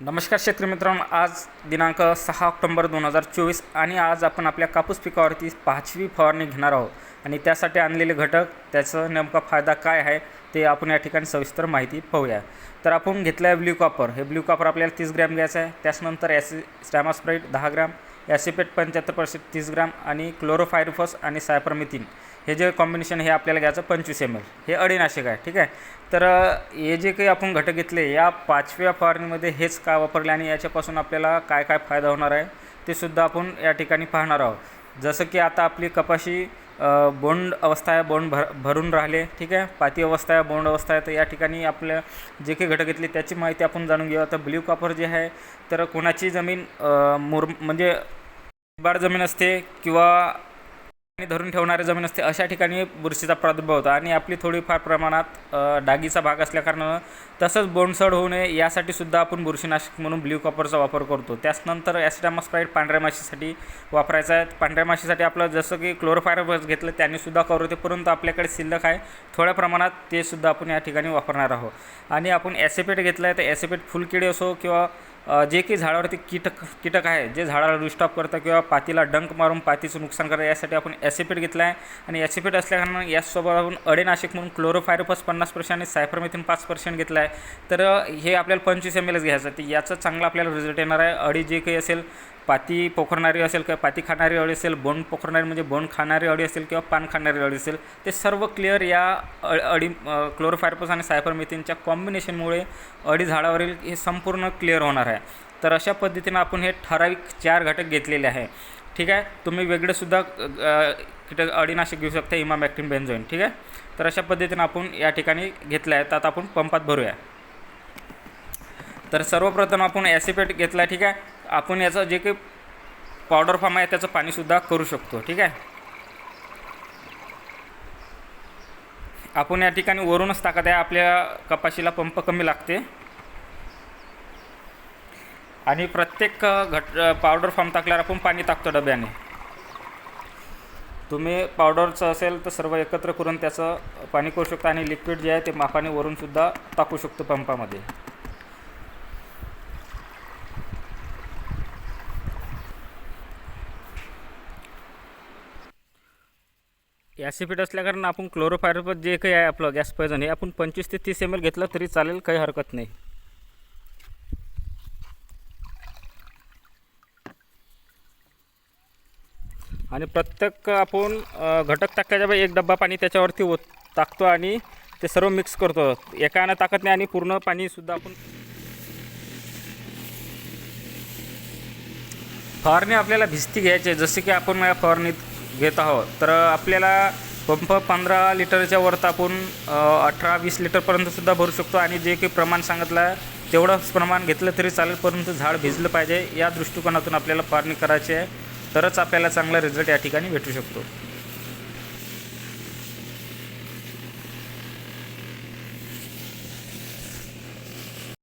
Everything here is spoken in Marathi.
नमस्कार शेतकरी मित्रांनो आज दिनांक सहा ऑक्टोंबर दोन हजार चोवीस आणि आज आपण आपल्या कापूस पिकावरती पाचवी फवारणी घेणार आहोत. आणि त्यासाठी आणलेले घटक त्याचं नेमका फायदा काय आहे ते आपण या ठिकाणी सविस्तर माहिती पाहूया. तर आपण घेतलं आहे ब्ल्यू कॉपर. हे ब्ल्यू कॉपर आपल्याला तीस ग्रॅम घ्यायचं आहे. त्याच्यानंतर ॲसि स्टॅमास्प्राईट दहा ग्रॅम ॲसिपेट पंच्याहत्तर पर्सेंट तीस ग्रॅम आणि क्लोरोफायरोफस आणि सायपरमिथिन. हे जे कॉम्बिनेशन हे आपल्याला घ्यायचं पंचवीस एम एल हे अडीनाशक आहे ठीक आहे? तर हे जे काही आपण घटक घेतले या पाचव्या फवारणीमध्ये हेच का वापरले आणि याच्यापासून आपल्याला काय काय फायदा होणार आहे ते सुद्धा आपण या ठिकाणी पाहणार आहोत. जसं की आता आपली कपाशी बोंड अवस्था आहे बोंड भर भरून राहिले ठीक आहे? पाती अवस्था आहे बोंड अवस्था आहे तर या ठिकाणी आपल्या जे काही घटक घेतले त्याची माहिती आपण जाणून घेऊ आता ब्ल्यू कॉपर जे आहे तर कोणाची जमीन मुर म्हणजे बाड जमीन असते किंवा पाणी धरून ठेवणारी जमीन असते अशा ठिकाणी बुरशीचा प्रादुर्भाव होतो. आणि आपली थोडीफार प्रमाणात डागीचा भाग असल्याकारणानं तसंच बोंडसड होऊ नये यासाठी सुद्धा आपण बुरशीनाशक म्हणून ब्ल्यू कॉपरचा वापर करतो. त्याचनंतर ॲस्टॅमास्प्राईट पांढऱ्या माशीसाठी वापरायचा आहे. पांढऱ्या माशीसाठी आपलं जसं की क्लोरोफायरस घेतलं त्यांनी सुद्धा ते होते परंतु आपल्याकडे शिल्लक आहे. थोड्या प्रमाणात ते सुद्धा आपण या ठिकाणी वापरणार आहोत. आणि आपण ॲसिपेट घेतलं आहे तर ॲसिपेट फुलकिडी असो किंवा जे काही झाडावरती कीटक कीटक आहे जे झाडाला डिस्टॉप करतं किंवा पातीला डंक मारून पातीचं नुकसान करतं यासाठी आपण ॲसिपेट घेतलं आहे आणि ॲसिपेट असल्याकारणानं यासोबत आपण अडेनाशिक म्हणून क्लोरोफायरोफस पन्नास पर्सेंट आणि सायफरमेथिन पाच पर्सेंट घेतलं आहे तर हे आपल्याला पंचवीस एम एलच घ्यायचं तर याचा चांगला आपल्याला रिझल्ट येणार आहे. अडी जे काही असेल पाती पोखरणारी असेल किंवा पाती खाणारी अळी असेल बोंड पोखरणारी म्हणजे बोंड खाणारी अळी असेल किंवा पान खाणारी अळी असेल ते सर्व क्लिअर या अ अडी क्लोरोफायरपस आणि सायपरमेथिनच्या कॉम्बिनेशनमुळे अडी झाडावरील हे संपूर्ण क्लिअर होणार आहे. तर अशा पद्धतीनं आपण हे ठराविक चार घटक घेतलेले आहे. ठीक आहे? तुम्ही वेगळेसुद्धा कीटक अडीनाशक घेऊ शकता इमामॅक्टिन बेन्झोइन ठीक आहे? तर अशा पद्धतीनं आपण या ठिकाणी घेतलं आहे तर आता आपण पंपात भरूया. तर सर्वप्रथम आपण ॲसिपेट घेतला आहे ठीक आहे? आपण याचं जे काही पावडर फॉर्म आहे त्याचं पाणीसुद्धा करू शकतो ठीक आहे? आपण या ठिकाणी वरूनच टाकत आहे आपल्या कपाशीला पंप कमी लागते. आणि प्रत्येक घट पावडर फॉर्म टाकल्यावर आपण पाणी टाकतो डब्याने. तुम्ही पावडरचं असेल तर सर्व एकत्र करून त्याचं पाणी करू शकता आणि लिक्विड जे आहे ते मापाने वरूनसुद्धा टाकू शकतो पंपामध्ये. ॲसिफिट असल्याकारण आपण क्लोरोफायरपत जे काही आहे आपलं गॅस पॉयझन हे आपण पंचवीस ते तीस एम एल घेतलं तरी चालेल काही हरकत नाही. आणि प्रत्येक आपण घटक टाकायच्या वेळी एक डब्बा पाणी त्याच्यावरती ओत टाकतो आणि ते सर्व मिक्स करतो. एकानं टाकत नाही आणि पूर्ण पाणीसुद्धा आपण फवारणी आपल्याला भिस्ती घ्यायची जसे की आपण या फवारणीत घेत आहोत. तर आपल्याला पंप पंधरा लिटरच्या वरत आपण अठरा वीस लिटरपर्यंतसुद्धा भरू शकतो आणि जे काही प्रमाण सांगितलं आहे तेवढंच प्रमाण घेतलं तरी चालेल परंतु झाड भिजलं पाहिजे या दृष्टिकोनातून आपल्याला फवारणी करायची आहे. तरच आपल्याला चांगला रिझल्ट या ठिकाणी भेटू शकतो.